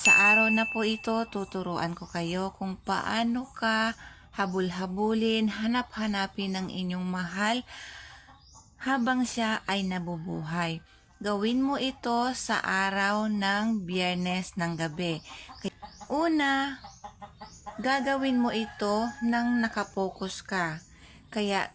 Sa araw na po ito, tuturuan ko kayo kung paano ka habul-habulin, hanap-hanapin ng inyong mahal habang siya ay nabubuhay. Gawin mo ito sa araw ng biyernes ng gabi. Una, gagawin mo ito nang nakapokus ka. Kaya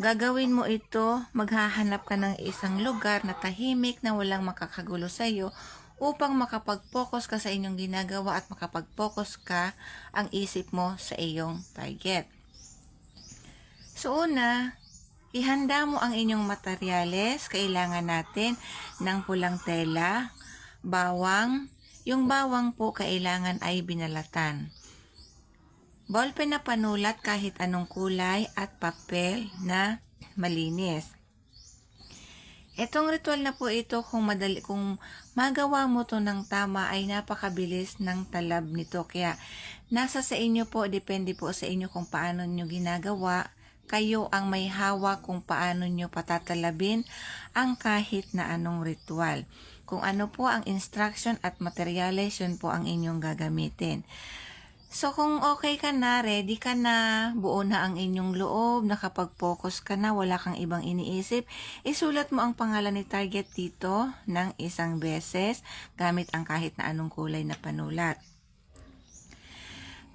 gagawin mo ito, maghahanap ka ng isang lugar na tahimik na walang makakagulo sa iyo upang makapag-focus ka sa inyong ginagawa at makapag-focus ka ang isip mo sa iyong target. So una, ihanda mo ang inyong materyales. Kailangan natin ng pulang tela, bawang. Yung bawang po kailangan ay binalatan. Ballpen na panulat kahit anong kulay at papel na malinis. Etong ritual na po ito kung madali kung magawa mo to ng tama ay napakabilis ng talab nito kaya nasa sa inyo po depende po sa inyo kung paano nyo ginagawa kayo ang may hawak kung paano nyo patatalabin ang kahit na anong ritual. Kung ano po ang instruction at materials yun po ang inyong gagamitin. So kung okay ka na, ready ka na, buo na ang inyong loob, nakapag-focus ka na, wala kang ibang iniisip, isulat mo ang pangalan ni target dito ng isang beses gamit ang kahit na anong kulay na panulat.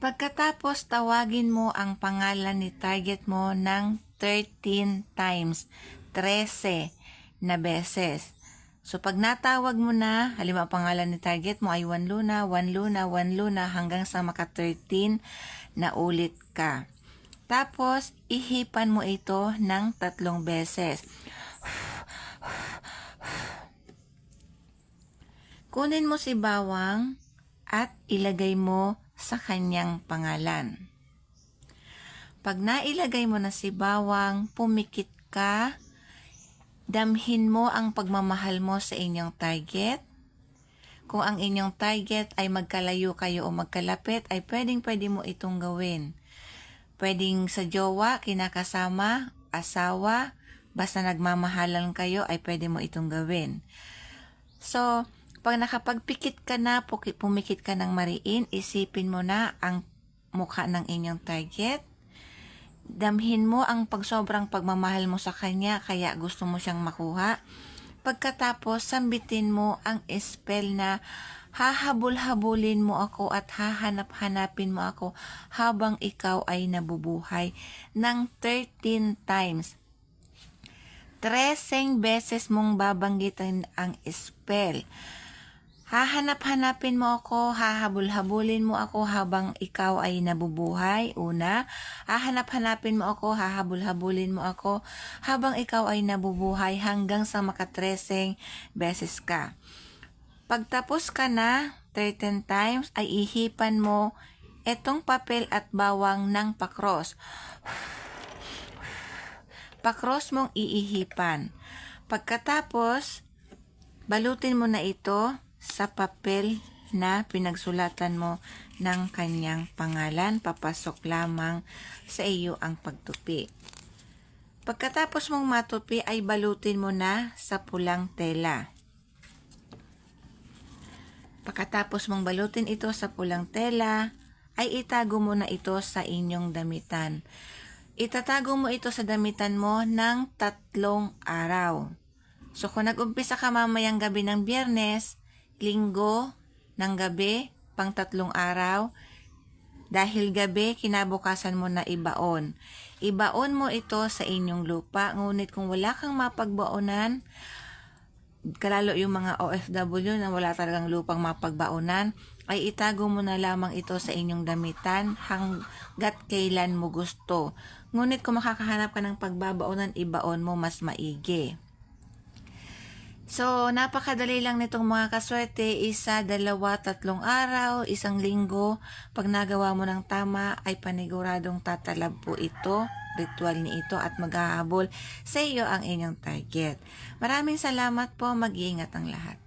Pagkatapos, tawagin mo ang pangalan ni target mo ng 13 times, 13 na beses. So, pag natawag mo na, halimbawa ang pangalan ni target mo ay 1 luna, 1 luna, 1 luna, hanggang sa maka 13 na ulit ka. Tapos, ihipan mo ito ng tatlong beses. Kunin mo si bawang at ilagay mo sa kanyang pangalan. Pag nailagay mo na si bawang, pumikit ka, damhin mo ang pagmamahal mo sa inyong target. Kung ang inyong target ay magkalayo kayo o magkalapit, ay pwedeng pwede mo itong gawin. Pwedeng sa jowa, kinakasama, asawa, basta nagmamahalan kayo, ay pwede mo itong gawin. So, pag nakapagpikit ka na, pumikit ka ng mariin, isipin mo na ang mukha ng inyong target. Damhin mo ang pagsobrang pagmamahal mo sa kanya, kaya gusto mo siyang makuha. Pagkatapos, sambitin mo ang spell na hahabol-habulin mo ako at hahanap-hanapin mo ako habang ikaw ay nabubuhay ng 13 times. Treseng beses mong babanggitin ang spell. Hahanap-hanapin mo ako, hahabol-habulin mo ako habang ikaw ay nabubuhay. Una, hahanap-hanapin mo ako, hahabol-habulin mo ako habang ikaw ay nabubuhay hanggang sa makatreseng beses ka. Pagtapos ka na, 13 times, ay ihipan mo etong papel at bawang ng pakros. Pakros mong iihipan. Pagkatapos, balutin mo na ito sa papel na pinagsulatan mo ng kanyang pangalan. Papasok lamang sa iyo ang pagtupi. Pagkatapos mong matupi ay balutin mo na sa pulang tela. Pagkatapos mong balutin ito sa pulang tela, ay itago mo na ito sa inyong damitan. Itatago mo ito sa damitan mo ng tatlong araw. So kung nag-umpisa ka mamayang gabi ng biyernes, linggo ng gabi, pang tatlong araw, dahil gabi, kinabukasan mo na ibaon. Ibaon mo ito sa inyong lupa, ngunit kung wala kang mapagbaonan, kalalo yung mga OFW na wala talagang lupang mapagbaonan, ay itago mo na lamang ito sa inyong damitan hanggat kailan mo gusto. Ngunit kung makakahanap ka ng pagbabaonan, ibaon mo mas maigi. So, napakadali lang nitong mga kaswerte. Isa, dalawa, tatlong araw, isang linggo. Pag nagawa mo ng tama, ay paniguradong tatalab po ito, ritual ni ito, at maghahabol sa iyo ang inyong target. Maraming salamat po. Mag-iingat ang lahat.